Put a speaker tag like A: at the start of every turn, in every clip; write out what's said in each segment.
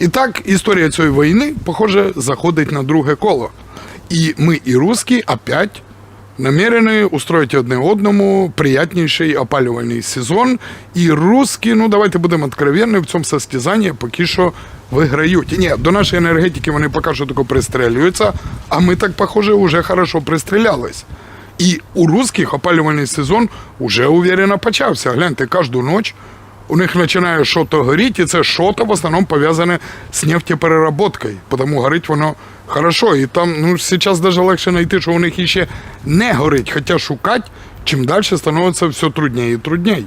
A: І так історія цієї війни, похоже, заходить на друге коло. І ми, і русські, опять намірены устроїти одне одному приятніший опалювальний сезон. І русські, ну давайте будемо откровенні, в цьому состязанні поки що виграють. І ні, до нашої енергетики вони поки що тільки пристрелюються, а ми так, похоже, вже хорошо пристрілялись. І у русських опалювальний сезон уже уверенно почався. Гляньте, кожну ніч у них починає щось горіти, і це щось в основному пов'язане з нефтепереработкою, тому горить воно хорошо. І там ну, зараз навіть легше знайти, що у них іще не горить, хоча шукати, чим далі становиться все трудніше і трудніше.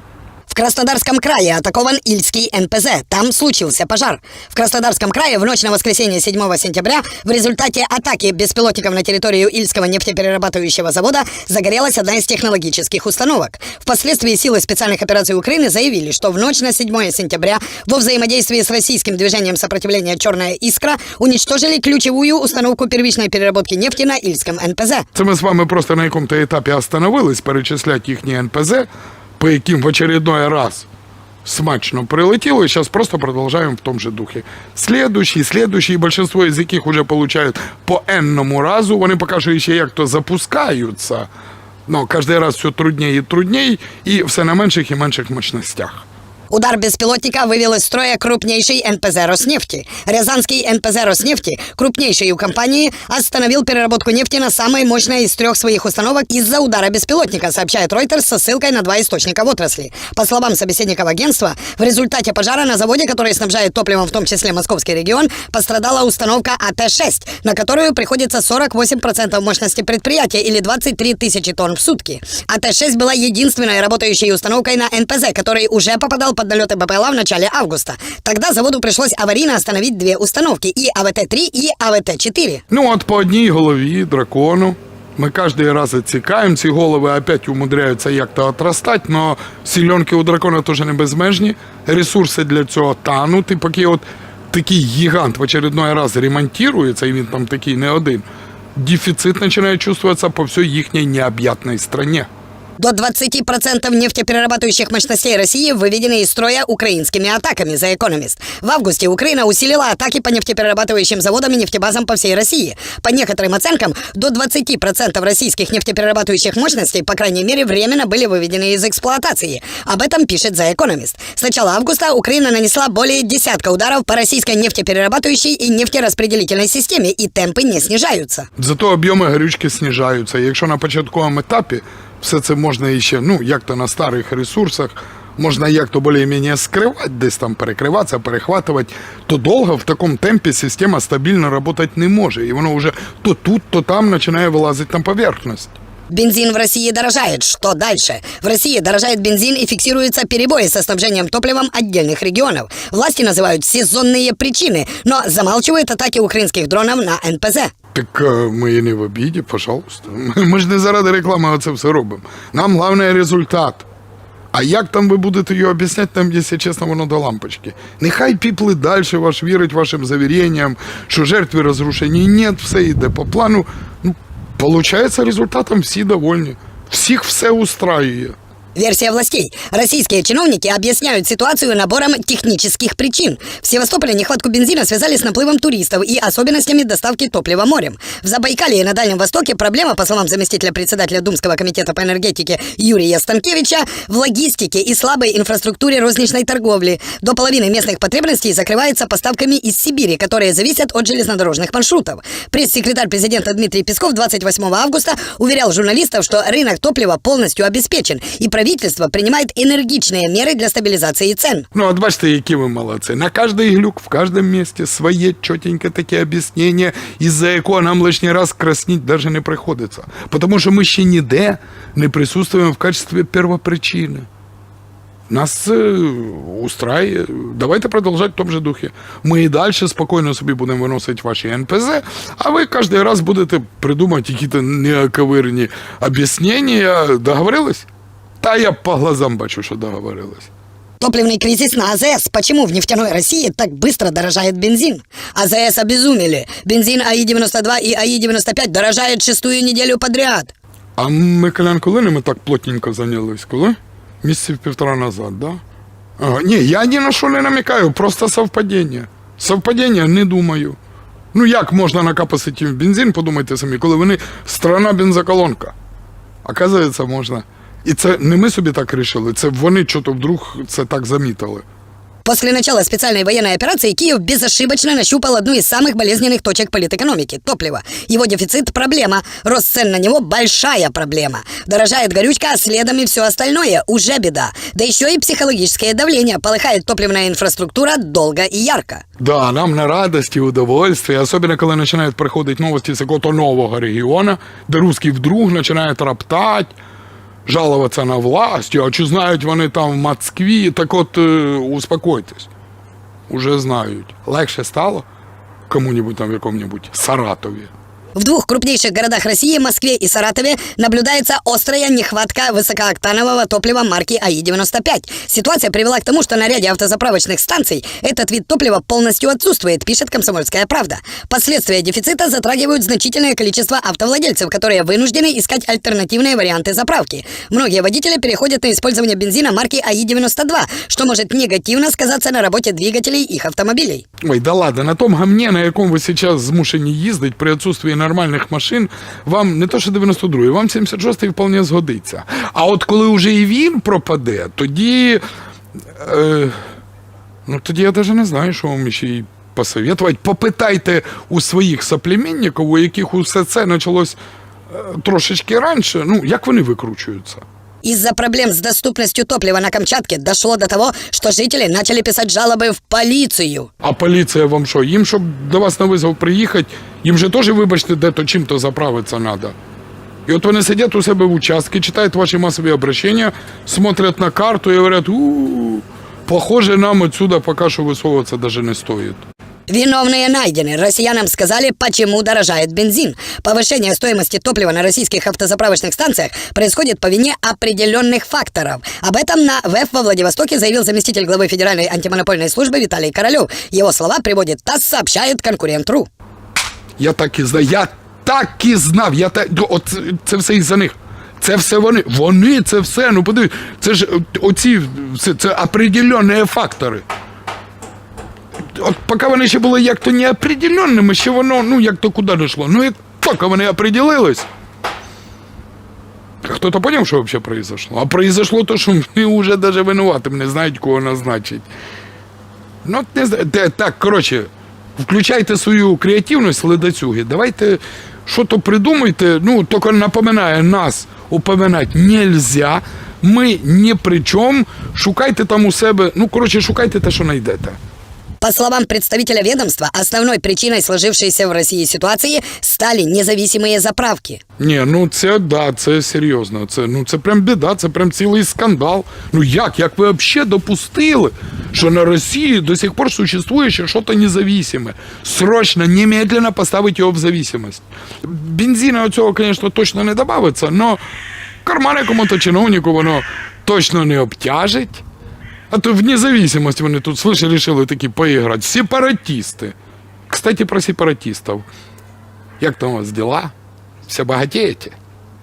B: В Краснодарском крае атакован Ильский НПЗ. Там случился пожар. В Краснодарском крае в ночь на воскресенье 7 сентября в результате атаки беспилотников на территорию Ильского нефтеперерабатывающего завода загорелась одна из технологических установок. Впоследствии силы специальных операций Украины заявили, что в ночь на 7 сентября во взаимодействии с российским движением сопротивления «Черная искра» уничтожили ключевую установку первичной переработки нефти на Ильском НПЗ.
A: Це ми з вами просто на якому-то етапі остановились перечисляти їхні НПЗ, По яким в очередной раз смачно прилетіло, и зараз просто продовжуємо в тому же духі. Следующий, следующий, большинство из яких вже получают по енному разу, вони покажуть ще як то запускаються, но кожен раз все труднее і труднее, і все на менших і менших мощностях.
B: Удар беспилотника вывел из строя крупнейший НПЗ Роснефти. Рязанский НПЗ Роснефти, крупнейший у компании, остановил переработку нефти на самой мощной из трех своих установок из-за удара беспилотника, сообщает Reuters со ссылкой на два источника в отрасли. По словам собеседников агентства, в результате пожара на заводе, который снабжает топливом в том числе московский регион, пострадала установка АТ-6, на которую приходится 48% мощности предприятия или 23 тысячи тонн в сутки. АТ-6 была единственной работающей установкой на НПЗ, который уже попадал под налеты БПЛА в начале августа. Тогда заводу пришлось аварийно остановить две установки – и АВТ-3, и АВТ-4.
A: Ну, от по одній голові дракону. Ми кожен раз відсікаємо, ці голови опять умудряються як-то отрастати, но сіленки у дракона теж не безмежні, ресурси для цього тануть, і поки от такий гігант в очередной раз ремонтується, і він там такий не один, дефіцит починає чувствуватися по всій їхній необ'ятній стране.
B: До 20% нефтеперерабатывающих мощностей России выведены из строя украинскими атаками, за Economist. В августе Украина усилила атаки по нефтеперерабатывающим заводам и нефтебазам по всей России. По некоторым оценкам, до 20% российских нефтеперерабатывающих мощностей, по крайней мере, временно были выведены из эксплуатации. Об этом пишет за Economist. С начала августа Украина нанесла более десятка ударов по российской нефтеперерабатывающей и нефтераспределительной системе, и темпы не снижаются.
A: Зато об'єми горючки знижаються. І Якщо на початковому етапі все це можна іще, ну, як то на старих ресурсах, можна як то більш-менш скривати, десь там перекриватися, перехватувати, то довго в такому темпі система стабільно працювати не може. І воно вже то тут, то там починає вилазити на поверхність.
B: Бензин в России дорожает. Что дальше? В России дорожает бензин и фиксируются перебои со снабжением топливом отдельных регионов. Власти называют сезонные причины, но замалчивают атаки украинских дронов на НПЗ.
A: Так е, ми і не в обіді, пожалуйста. Ми- ж не заради реклами це все робимо. Нам головне результат. А як там ви будете його об'ясняти, там, якщо чесно, воно до лампочки. Нехай піпли далі ваш вірить вашим завіренням, що жертви розрушені. Ні, все йде по плану. Ну, получається, результатом всі довольні. Всіх все устраює.
B: Версия властей. Российские чиновники объясняют ситуацию набором технических причин. В Севастополе нехватку бензина связали с наплывом туристов и особенностями доставки топлива морем. В Забайкалье и на Дальнем Востоке проблема, по словам заместителя председателя Думского комитета по энергетике Юрия Станкевича, в логистике и слабой инфраструктуре розничной торговли. До половины местных потребностей закрывается поставками из Сибири, которые зависят от железнодорожных маршрутов. Пресс-секретарь президента Дмитрий Песков 28 августа уверял журналистов, что рынок топлива полностью обеспечен, и правительство принимает энергичные меры для стабилизации цен.
A: Ну, от бачите, які ви молодці. На кожний глюк, в кожному місці своє чотеньке таке об'яснення, із-за якого нам лишній раз красніть даже не приходиться. Тому що ми ще ніде не присутствуємо в качестві первопричини. Нас е, устраює. Давайте продовжати в тому же духі. Ми і далі спокійно собі будемо виносити ваші НПЗ, а ви кожен раз будете придумати якісь неоковирні об'яснення. Договорились? Та я по глазам бачу, що договорились.
B: Топливный кризис на АЗС. Почему в нефтяной России так быстро дорожает бензин? АЗС обезумели. Бензин АИ-92 и АИ-95 дорожает шестую неделю подряд.
A: А ми, Колян, коли не ми так плотненько зайнялись? Коли? Місяців півтора назад, да? Ага. Ні, я ні на що не намікаю, просто совпадіння. Совпадіння не думаю. Ну як можна накапасити бензин, подумайте самі, коли вони страна бензоколонка. Оказується, можна. І це не ми собі так рішили, це вони що-то вдруг це так замітили.
B: После начала специальной военной операции Киев безошибочно нащупал одну из самых болезненных точек политэкономики – топливо. Его дефицит – проблема. Рост цен на него – большая проблема. Дорожает горючка, а следом и все остальное – уже беда. Да еще и психологическое давление. Полыхает топливная инфраструктура долго и ярко.
A: Да, нам на радость и удовольствие, особенно когда начинают приходить новости с какого-то нового региона, де русські вдруг начинают роптать, жаловаться на власть, а чи знають вони там в Москві, так от е, успокойтесь. Уже знають. Легше стало кому-нибудь там в якому-нибудь Саратові.
B: В двух крупнейших городах России, Москве и Саратове, наблюдается острая нехватка высокооктанового топлива марки АИ-95. Ситуация привела к тому, что на ряде автозаправочных станций этот вид топлива полностью отсутствует, пишет «Комсомольская правда». Последствия дефицита затрагивают значительное количество автовладельцев, которые вынуждены искать альтернативные варианты заправки. Многие водители переходят на использование бензина марки АИ-92, что может негативно сказаться на работе двигателей их автомобилей.
A: Ой, да ладно, на том гамні, на якому ви зараз змушені їздити при відсутствии нормальних машин, вам не то що 92-й, вам 76-й вполне згодиться. А от коли вже і він пропаде, тоді. Е, ну тоді я навіть не знаю, що вам ще й посоветувати. Попитайте у своїх соплеменників, у яких усе це почалось е, трошечки раніше, ну, як вони викручуються.
B: Из-за проблем с доступностью топлива на Камчатке дошло до того, что жители начали писать жалобы в полицию.
A: А поліція вам що? Їм, щоб до вас на визов приїхати, їм же теж, вибачте, де-то чим-то заправитися треба. І от вони сидять у себе в участке, читають ваші масові обращення, смотрять на карту і говорять, у похоже, нам отсюда поки що висовуватися даже не стоїть.
B: Виновные найдены. Россиянам сказали, почему дорожает бензин. Повышение стоимости топлива на российских автозаправочных станциях происходит по вине определенных факторов. Об этом на ВЭФ во Владивостоке заявил заместитель главы Федеральной антимонопольной службы Виталий Королев. Его слова приводит ТАСС, сообщает конкурент.ру.
A: Я так і знав, я так і знав. Я так, от це- все із-за них. Це все вони. Вони це все. Ну подивись, це ж е, оці це, це определенні фактори. От поки вони ще були як-то неопределенними, ще воно, ну як то куди дійшло. Ну як тільки вони определились. Хто-то поняв, що взагалі произошло? А произошло то, що вони вже навіть винуватим не знають, кого назначить. Ну, не знаю. Так, коротше, включайте свою креативність, ледацюги. Давайте що то придумайте. Ну, тільки напоминає, нас упоминати нельзя. Ми ні при чому. Шукайте там у себе. Ну, коротше, шукайте те, що знайдете.
B: По словам представителя ведомства, основной причиной сложившейся в России ситуации стали независимые заправки.
A: Ні, ну це да, це серйозно. Це ну це прям біда, це прям цілий скандал. Ну як? Як ви взагалі допустили, що на Росії до сих пор существує ще щось независиме? Срочно, немедленно поставити його в зависимость. Бензина цього, звісно, точно не додається, але карман якому-то чиновнику воно точно не обтяжить. А то в независимость вони тут, слышали, решили такі поіграти. Сепаратисти. Кстати, про сепаратистів. Як там у вас дела? Все богатеете?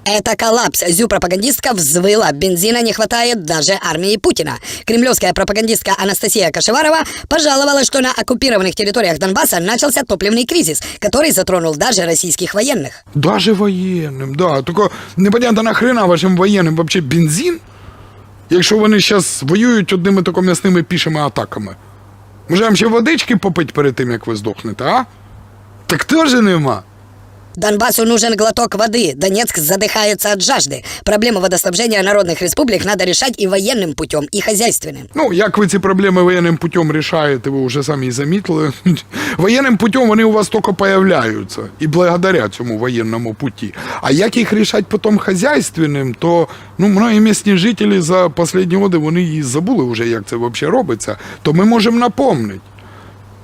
B: Это коллапс. Зю-пропагандистка взвыла. Бензина не хватает даже армии Путина. Кремлевская пропагандистка Анастасия Кашеварова пожаловалась, что на оккупированных территориях Донбасса начался топливный кризис, который затронул даже российских военных.
A: Даже воєнним, да. Тільки непонятно нахрена вашим воєнним вообще бензин, якщо вони зараз воюють одними тако м'ясними пішими атаками. Може вам ще водички попить перед тим, як ви здохнете, а? Так теж нема.
B: Донбассу нужен глоток воды. Донецк задыхается от жажды. Проблему водоснабжения народных республик надо решать и военным путем, и хозяйственным.
A: Ну, як ви ці проблеми воєнним путем рішаєте, ви вже самі замітили. Воєнним путем вони у вас тільки появляються. І благодаря цьому воєнному путі. А як їх рішати потім хазяйственним, то ну, многі місні жителі за останні роки вони і забули вже, як це взагалі робиться. То ми можемо напомнити.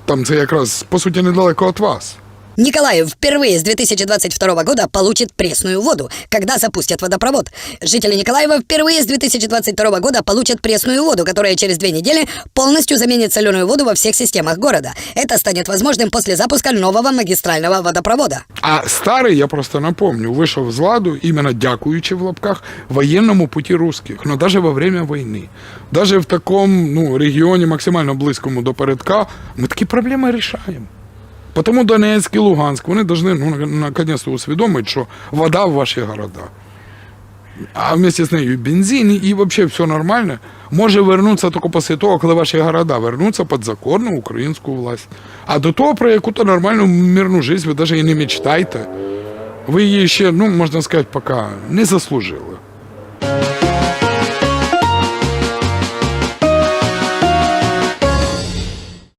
A: Там це якраз, по суті, недалеко від вас.
B: Николаев впервые с 2022 года получит пресную воду, когда запустят водопровод. Жители Николаева впервые с 2022 года получат пресную воду, которая через две недели полностью заменит соленую воду во всех системах города. Это станет возможным после запуска нового магистрального водопровода.
A: А старий, я просто напомню, вийшов з ладу, іменно дякуючи в лапках, воєнному путі русських. Ну, навіть во время війни. Навіть в такому ну, регіоні максимально близькому до передка, ми такі проблеми рішаємо. Тому Донецьк і Луганськ, вони повинні ну, наконец-то усвідомити, що вода в ваші города. А вместе з нею бензин, і взагалі все нормально. Може вернутися тільки після того, коли ваші города вернуться під законну українську власть. А до того про яку-то нормальну мирну життя ви навіть і не мечтайте. Ви її ще, ну, можна сказати, поки не заслужили.